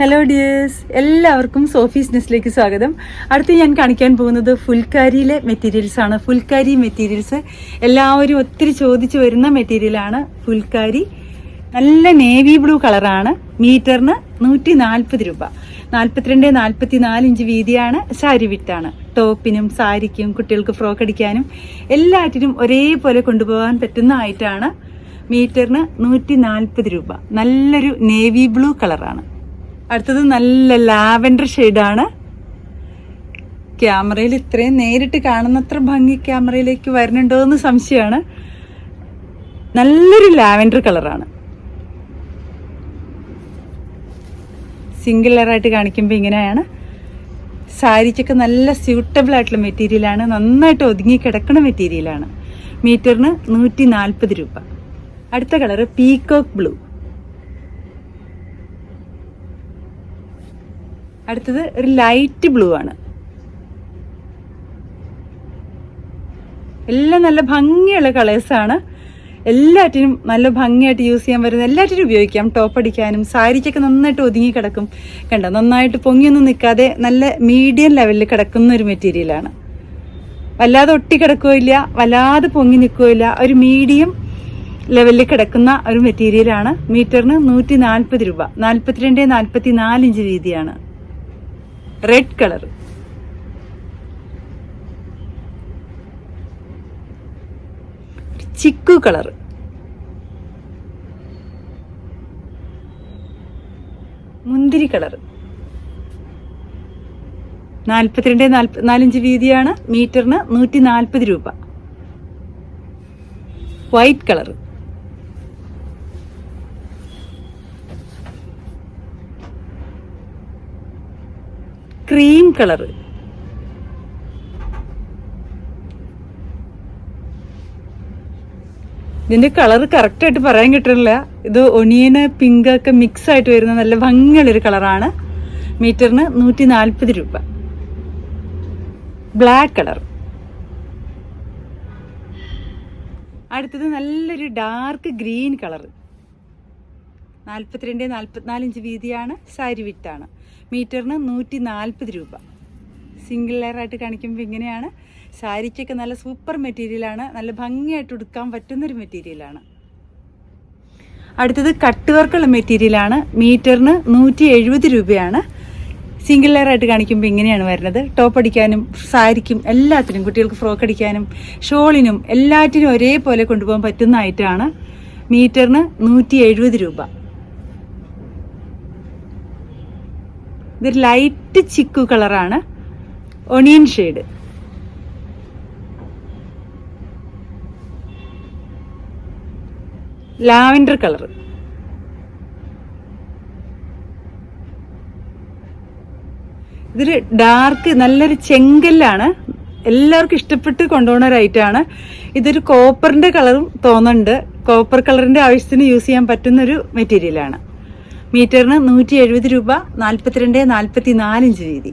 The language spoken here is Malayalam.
ഹലോ ഡിയേഴ്സ് എല്ലാവർക്കും സോഫീസ് നെസ്റ്റിലേക്ക് സ്വാഗതം. അടുത്ത് ഞാൻ കാണിക്കാൻ പോകുന്നത് ഫുൽക്കാരിയിലെ മെറ്റീരിയൽസ് ആണ്. ഫുൽക്കാരി മെറ്റീരിയൽസ് എല്ലാവരും ഒത്തിരി ചോദിച്ചു വരുന്ന മെറ്റീരിയലാണ് ഫുൽക്കാരി നല്ല നേവി ബ്ലൂ കളറാണ് മീറ്ററിന് നൂറ്റി നാൽപ്പത് രൂപ. നാൽപ്പത്തിരണ്ട് നാൽപ്പത്തി നാല് ഇഞ്ച് വീതിയാണ്. സാരി വിട്ടാണ് ടോപ്പിനും സാരിക്കും കുട്ടികൾക്ക് ഫ്രോക്ക് അടിക്കാനും എല്ലാറ്റിനും ഒരേപോലെ കൊണ്ടുപോകാൻ പറ്റുന്ന ആയിട്ടാണ് മീറ്ററിന് നൂറ്റി നാൽപ്പത് രൂപ. നല്ലൊരു നേവി ബ്ലൂ കളറാണ് അടുത്തത് നല്ല ലാവൻഡർ ഷെയ്ഡാണ്. ക്യാമറയിൽ ഇത്രയും നേരിട്ട് കാണുന്നത്ര ഭംഗി ക്യാമറയിലേക്ക് വരുന്നുണ്ടോ എന്ന് സംശയമാണ്. നല്ലൊരു ലാവൻഡർ കളറാണ്. സിംഗിൾ ലെയറായിട്ട് കാണിക്കുമ്പോൾ ഇങ്ങനെയാണ്. സാരിക്കൊക്കെ നല്ല സ്യൂട്ടബിൾ ആയിട്ടുള്ള മെറ്റീരിയലാണ് നന്നായിട്ട് ഒതുങ്ങി കിടക്കുന്ന മെറ്റീരിയലാണ് മീറ്ററിന് നൂറ്റി നാൽപ്പത് രൂപ. അടുത്ത കളറ് പീകോക്ക് ബ്ലൂ. അടുത്തത് ഒരു ലൈറ്റ് ബ്ലൂ ആണ്. എല്ലാം നല്ല ഭംഗിയുള്ള കളേഴ്സാണ് എല്ലാറ്റിനും നല്ല ഭംഗിയായിട്ട് യൂസ് ചെയ്യാൻ വരുന്ന എല്ലാറ്റിനും ഉപയോഗിക്കാം. ടോപ്പ് അടിക്കാനും സാരിക്കൊക്കെ നന്നായിട്ട് ഒതുങ്ങി കിടക്കും. കണ്ടോ? നന്നായിട്ട് പൊങ്ങിയൊന്നും നിൽക്കാതെ നല്ല മീഡിയം ലെവലിൽ കിടക്കുന്ന ഒരു മെറ്റീരിയലാണ് വല്ലാതെ ഒട്ടി കിടക്കുകയില്ല വല്ലാതെ പൊങ്ങി നിൽക്കുകയില്ല ഒരു മീഡിയം ലെവലിൽ കിടക്കുന്ന ഒരു മെറ്റീരിയലാണ് മീറ്ററിന് നൂറ്റി നാൽപ്പത് രൂപ. നാൽപ്പത്തിരണ്ട് നാൽപ്പത്തി നാല് ഇഞ്ച് വീതിയാണ്. റെഡ് കളർ ചിക്കു കളർ മുന്തിരി കളർ നാൽപ്പത്തിരണ്ട് നാൽപ്പത്തിനാലിഞ്ച് വീതിയാണ് മീറ്ററിന് നൂറ്റി നാൽപ്പത് രൂപ. വൈറ്റ് കളർ ക്രീം കളർ ഇതിന്റെ കളർ കറക്റ്റ് ആയിട്ട് പറയാൻ കിട്ടുന്നില്ല. ഇത് ഒണിയന് പിങ്ക് ഒക്കെ മിക്സ് ആയിട്ട് വരുന്ന നല്ല ഭംഗിയുള്ളൊരു കളറാണ്. മീറ്ററിന് നൂറ്റി നാൽപ്പത് രൂപ. Black colour. അടുത്തത് നല്ലൊരു ഡാർക്ക് ഗ്രീൻ കളർ നാൽപ്പത്തിരണ്ട് നാൽപ്പത്തിനാല് ഇഞ്ച് വീതിയാണ് സാരി വിറ്റാണ് മീറ്ററിന് നൂറ്റി നാൽപ്പത് രൂപ. സിംഗിൾ ലെയർ ആയിട്ട് കാണിക്കുമ്പോൾ ഇങ്ങനെയാണ്. സാരിക്കൊക്കെ നല്ല സൂപ്പർ മെറ്റീരിയലാണ് നല്ല ഭംഗിയായിട്ട് ഉടുക്കാൻ പറ്റുന്നൊരു മെറ്റീരിയലാണ് അടുത്തത് കട്ട് വർക്കുള്ള മെറ്റീരിയലാണ് മീറ്ററിന് നൂറ്റി എഴുപത് രൂപയാണ്. സിംഗിൾ ലെയർ ആയിട്ട് കാണിക്കുമ്പോൾ ഇങ്ങനെയാണ് വരുന്നത്. ടോപ്പ് അടിക്കാനും സാരിക്കും എല്ലാത്തിനും കുട്ടികൾക്ക് ഫ്രോക്ക് അടിക്കാനും ഷോളിനും എല്ലാറ്റിനും ഒരേപോലെ കൊണ്ടുപോകാൻ പറ്റുന്ന ഐറ്റമാണ് മീറ്ററിന് നൂറ്റി രൂപ. ഇതൊരു ലൈറ്റ് ചിക്കു കളറാണ് ഒണിയൻ ഷെയ്ഡ് ലാവൻഡർ കളർ ഇതൊരു ഡാർക്ക് നല്ലൊരു ചെങ്കല്ലാണ്. എല്ലാവർക്കും ഇഷ്ടപ്പെട്ട് കൊണ്ടുപോകുന്ന ഒരു ഐറ്റമാണ് ഇതൊരു കോപ്പറിന്റെ കളറും തോന്നുന്നുണ്ട്. കോപ്പർ കളറിന്റെ ആവശ്യത്തിന് യൂസ് ചെയ്യാൻ പറ്റുന്ന ഒരു മെറ്റീരിയലാണ് മീറ്ററിന് നൂറ്റി എഴുപത് രൂപ നാൽപ്പത്തിരണ്ട് നാൽപ്പത്തി നാലിഞ്ച് വീതി.